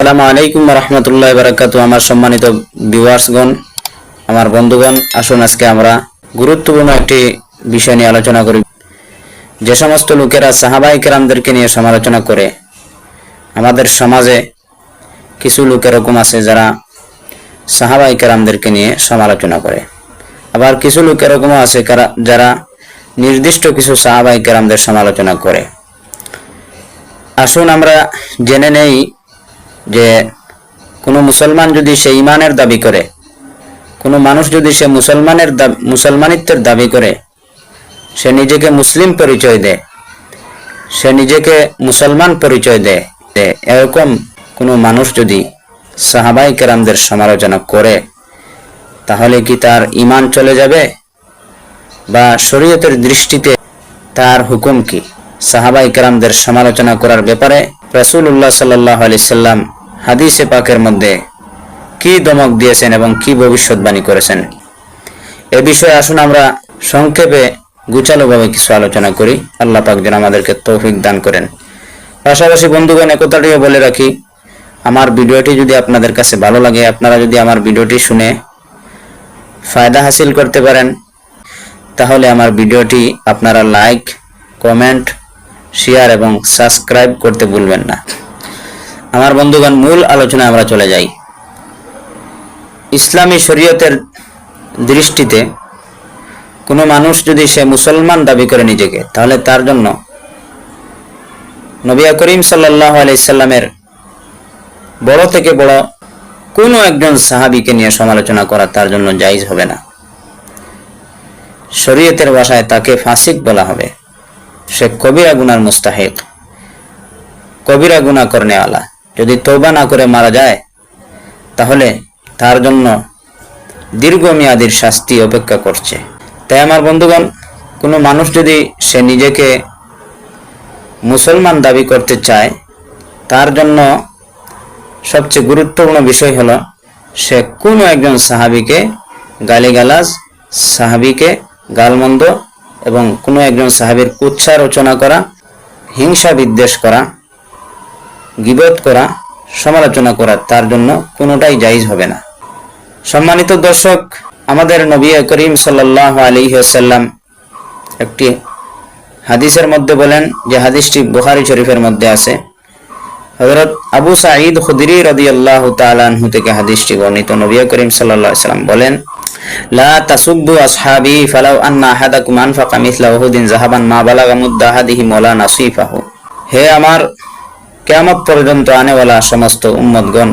আসসালামু আলাইকুম রহমতুল্লাহ বারাকাতু আমার সম্মানিত ভিউয়ার্সগণ, আমার বন্ধুগণ, আসুন আজকে আমরা গুরুত্বপূর্ণ একটি বিষয় নিয়ে আলোচনা করি। যে সমস্ত লোকেরা সাহাবাই কেরামদেরকে নিয়ে সমালোচনা করে, আমাদের সমাজে কিছু লোক এরকম আছে যারা সাহাবাই কেরামদেরকে নিয়ে সমালোচনা করে। আবার কিছু লোক এরকমও আছে যারা নির্দিষ্ট কিছু সাহাবাই কেরামদের সমালোচনা করে। আসুন আমরা জেনে নেই যে কোনো মুসলমান যদি সে ইমানের দাবি করে, কোনো মানুষ যদি সে মুসলমানের মুসলমানিত্বের দাবি করে, সে নিজেকে মুসলিম পরিচয় দেয়, সে নিজেকে মুসলমান পরিচয় দেয়। এরকম কোনো মানুষ যদি সাহাবাই কেরামদের সমালোচনা করে, তাহলে কি তার ইমান চলে যাবে বা শরীয়তের দৃষ্টিতে তার হুকুম কি সাহাবাই কেরামদের সমালোচনা করার ব্যাপারে রাসূলুল্লাহ সাল্লাহ আলি সাল্লাম হাদিসে পাকের মধ্যে কি দমক দিয়েছেন এবং কি ভবিষ্যৎবাণী করেছেন? এ বিষয়ে আসুন আমরা সংক্ষেপে গুছালোভাবে কিছু আলোচনা করি। আল্লাহ পাক যেন আমাদেরকে তৌফিক দান করেন। পাশাপাশি বন্ধুগণ, একতাটিও বলে রাখি, আমার ভিডিওটি যদি আপনাদের কাছে ভালো লাগে, আপনারা যদি আমার ভিডিওটি শুনে ফায়দা হাসিল করতে পারেন, তাহলে আমার ভিডিওটি আপনারা লাইক, কমেন্ট, শেয়ার এবং সাবস্ক্রাইব করতে ভুলবেন না। আমার বন্ধুগণ, মূল আলোচনায় আমরা চলে যাই। ইসলামী শরীয়তের দৃষ্টিতে কোনো মানুষ যদি সে মুসলমান দাবি করে নিজেকে, তাহলে তার জন্য নবিয়া করিম সাল্লাহ আলাইসাল্লামের বড় থেকে বড় কোনো একজন সাহাবিকে নিয়ে সমালোচনা করা তার জন্য জায়জ হবে না। শরীয়তের ভাষায় তাকে ফাসিক বলা হবে। সে কবিরা গুনার মুস্তাহিক, কবিরা গুণা করনে আলা যদি তৌবা না করে মারা যায়, তাহলে তার জন্য দীর্ঘমেয়াদীর শাস্তি অপেক্ষা করছে। তাই আমার বন্ধুগণ, কোনো মানুষ যদি সে নিজেকে মুসলমান দাবি করতে চায়, তার জন্য সবচেয়ে গুরুত্বপূর্ণ বিষয় হলো, সে কোনো একজন সাহাবিকে গালিগালাজ, সাহাবিকে গালমন্দ এবং কোনো একজন সাহাবির কুৎসা রচনা করা, হিংসা বিদ্বেষ করা গিবত করা, সমালোচনা করা তার জন্য কোনোটাই জায়জ হবে না। সম্মানিত দর্শক, আমাদের নবী করিম সাল্লাহ আলিহাসাল্লাম একটি হাদিসের মধ্যে বলেন, যে হাদিসটি বুখারী শরীফের মধ্যে আছে। হযরত আবু সাঈদ খুদরি রাদিয়াল্লাহু তাআলা আনহু থেকে হাদিসটি বর্ণিত। নবী করিম আলাইহি সাল্লাম বলেন, লা তাসুব্বু আসহাবি ফালাউ আন্না আহাদাকুম আনফাকা উহুদিন যাহাবান মা বালাগা মুদ্দা আহাদিহি ওয়ালা নাসিফাহু। হে আমার কিয়ামত পর্যন্ত আনেওয়ালা সমস্ত উম্মতগণ।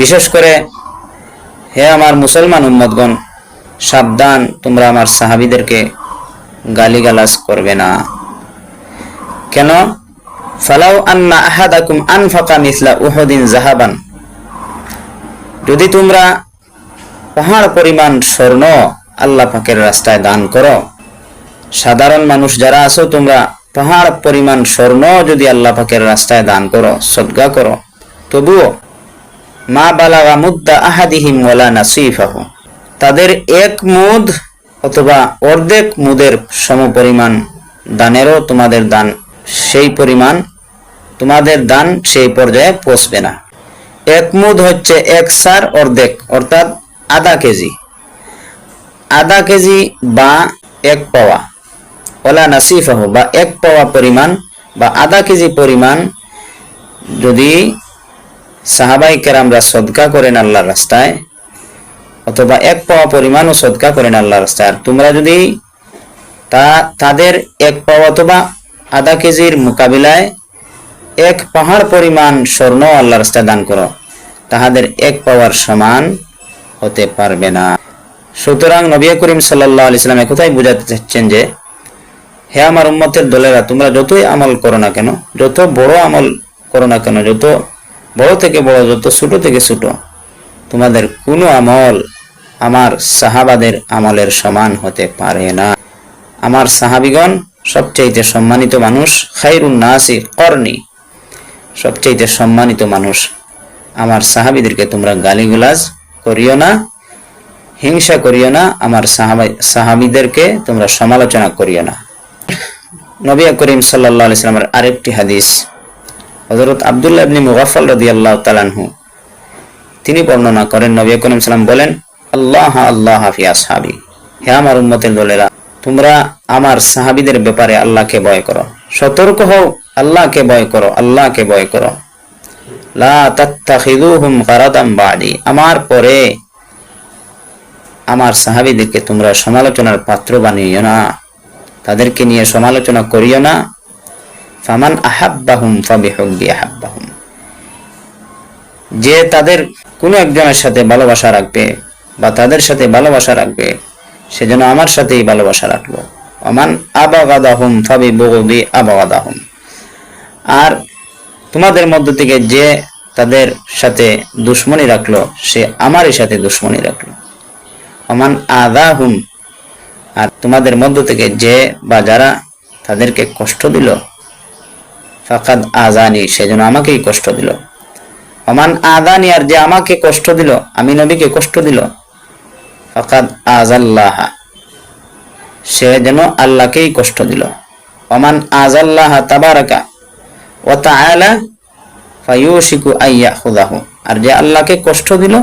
বিশেষ করে, হে আমার মুসলমান উম্মতগণ, সাবধান, তোমরা আমার সাহাবিদেরকে গালিগালাজ করবে না। কেন? ফালাউ আন্না আহাদাকুম আনফাকা মিসলা উহুদিন জাহাবান। যদি তোমরা পাহাড় পরিমাণ স্বর্ণ আল্লাহ পাকের রাস্তায় দান করো, সাধারণ মানুষ যারা আছো তোমরা পাহাড় পরিমাণ স্বর্ণ যদি আল্লাহ পাকের রাস্তায় দান করো, সদ্গা করো, তবুও মা বালাগা মুদ্দা আহাদিহিম ওয়ালা নাসিফাহু। তাদের এক মুদ অথবা অর্ধেক মুদের সমপরিমাণ দানেরও তোমাদের দান, সেই পরিমাণ তোমাদের দান সেই পর্যায়ে পৌঁছবে না। এক মুদ হচ্ছে এক সার অর্ধেক, অর্থাৎ আধা কেজি। আধা কেজি বা এক পাওয়া। ওলা নাসিফাহ, বা এক পাওয়া পরিমাণ, বা আধা কেজি পরিমাণ যদি সাহাবাই কেরামরা সদকা করেন আল্লাহর রাস্তায়, অথবা এক পাওয়া পরিমাণও সদকা করেন আল্লাহর রাস্তায়, আর তোমরা যদি তা, তাদের এক পাওয়া অথবা আধা কেজির মোকাবিলায় এক পাহাড় পরিমাণ স্বর্ণ আল্লাহ রাস্তায় দান করো, তাহাদের এক পাওয়ার সমান হতে পারবে না। সুতরাং নবী করিম সাল্লাহ আলিয়াল্লাম একথাই বোঝাতে চাচ্ছেন যে হে আমার উম্মতের দলেরা, তোমরা যতই আমল করো না কেন, যত বড় আমল করো না কেন, যত বড় থেকে বড়, যত ছোট থেকে ছোট, তোমাদের কোনো আমল আমার সাহাবাদের আমলের সমান হতে পারে না। আমার সাহাবিগণ সবচাইতে সম্মানিত মানুষ খাইরুন নাসি করনি। সবচাইতে সম্মানিত মানুষ। আমার সাহাবিদেরকে তোমরা গালিগুলাজ করিও না, হিংসা করিও না, আমার সাহাবাই, সাহাবিদেরকে তোমরা সমালোচনা করিও না। নবী করিম সাল্লাহ আলাইহি আরেকটি হাদিস। হজরত আবদুল্লাহ ইবনি মুগাফল রদি আল্লাহ তালানহু তিনি বর্ণনা করেন, নবী করিম সাল্লাম বলেন, আল্লাহ আল্লাহ হাফি আসহাবি। হে আমার উম্মতের দলেরা, তোমরা আমার সাহাবিদের ব্যাপারে আল্লাহকে ভয় করো। সতর্ক হও, আল্লাহকে ভয় করো, আল্লাহকে ভয় করো। আমার পরে আমার সাহাবিদেরকে তোমরা সমালোচনার পাত্র বানিও না। তাদেরকে নিয়ে সমালোচনা করিও না। ফামান আহাব্বাহুম ফাবিহুব্বি আহাব্বাহুম যে তাদের কোনো একজনের সাথে ভালোবাসা রাখবে বা তাদের সাথে ভালোবাসা রাখবে সেজন্য আমার সাথেই ভালোবাসা রাখল। আমান আবাগাদাহুম ফাবি বগদি আবাগাদাহুম আর তোমাদের মধ্য থেকে যে তাদের সাথে দুশ্মনী রাখল, সে আমারই সাথে দুশ্মনী রাখল। আমান আদাহুম আর তোমাদের মধ্য থেকে যে বা যারা তাদেরকে কষ্ট দিল, ফাকাদ আজানি সেজন্য আমাকেই কষ্ট দিল। অমান আদানি আর যে আমাকে কষ্ট দিল, আমি নবীকে কষ্ট দিল, ফাকাদ আজাল্লাহ সে যেন আল্লাহকেই কষ্ট দিল। অমান আজাল্লাহ তাবারাকা ও তাআলা ফায়ুশিকু আইয়া খুদাহু আর যে আল্লাহকে কষ্ট দিল,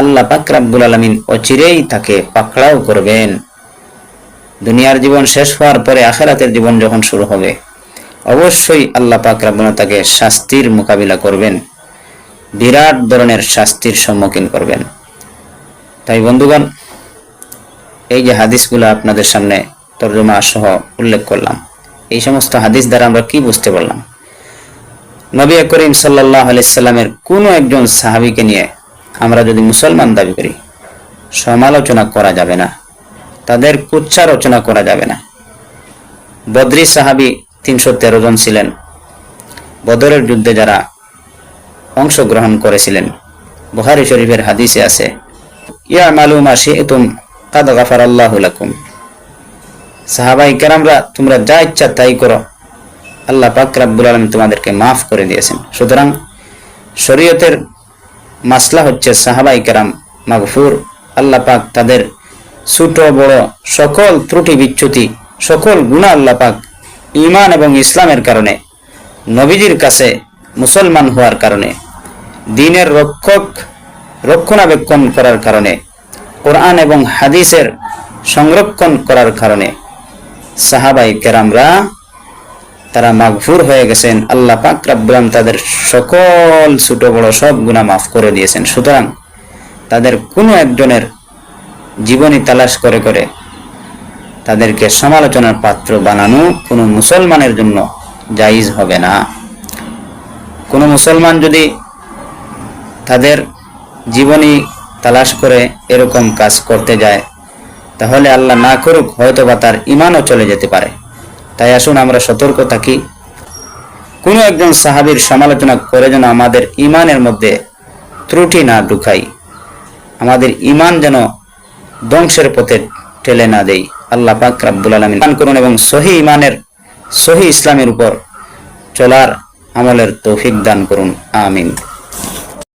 আল্লাহ পাক রাব্বুল আলামিন অচিরেই তাকে পাকড়াও করবেন। দুনিয়ার জীবন শেষ হওয়ার পরে আখেরাতের জীবন যখন শুরু হবে, অবশ্যই আল্লাহ পাক রাব্বুল তাকে শাস্তির মোকাবিলা করবেন। বিরাট ধরনের শাস্তির সম্মুখীন করবেন। তাই বন্ধুগণ, এই যে হাদিসগুলো আপনাদের সামনে তর্জমা সহ উল্লেখ করলাম, এই সমস্ত হাদিস দ্বারা আমরা কি বুঝতে পারলাম? নবী করিম সাল্লাহ আলাইসাল্লামের কোনো একজন সাহাবিকে নিয়ে আমরা যদি মুসলমান দাবি করি, সমালোচনা করা যাবে না। তাদের কুচ্ছা রচনা করা যাবে না। বদ্রি সাহাবি তিনশো তেরো জন ছিলেন। বদরের যুদ্ধে যারা অংশগ্রহণ করেছিলেন বুহারি শরীফের হাদিসে আছে, ইয়া মালুমা শি'তুম কাদ গাফার আল্লাহ লাকুম। সাহাবাই কেরামরা তোমরা যা ইচ্ছা তাই করো। আল্লাহ পাক রাব্বুল আলামিন তোমাদেরকে মাফ করে দিয়েছেন। সুতরাং শরীয়তের মাসলা হচ্ছে সাহাবাই কেরাম মাগফুর। আল্লাহ পাক তাদের ছোট, বড়, সকল ত্রুটি বিচ্যুতি, সকল গুণা আল্লাহ পাক ইমান এবং ইসলামের কারণে, নবীজির কাছে মুসলমান হওয়ার কারণে, দিনের রক্ষক রক্ষণাবেক্ষণ করার কারণে, কোরআন এবং হাদিসের সংরক্ষণ করার কারণে, সাহাবাই কেরামরা তারা মাগফুর হয়ে গেছেন। আল্লাহ পাক তাদের সকল ছোট, বড় সব গুনাহ মাফ করে দিয়েছেন। সুতরাং তাদের কোনো একজনের জীবনী তালাশ করে করে তাদেরকে সমালোচনার পাত্র বানানো কোনো মুসলমানের জন্য জাইজ হবে না। কোনো মুসলমান যদি তাদের জীবনী তালাশ করে এরকম কাজ করতে যায়, তাহলে আল্লাহ না করুক হয়তো বা তার ইমানও চলে যেতে পারে। তাই আসুন আমরা সতর্ক থাকি। কোনো একজন সাহাবীর সমালোচনা করে যেন আমাদের ইমানের মধ্যে ত্রুটি না ঢুকাই। আমাদের ইমান যেন ধ্বংসের পথে ঠেলে না দেই। আল্লাহ পাক রাব্বুল আলামিন দান করুন এবং সহি ইমানের সহি ইসলামের উপর চলার আমলের তৌফিক দান করুন। আমিন।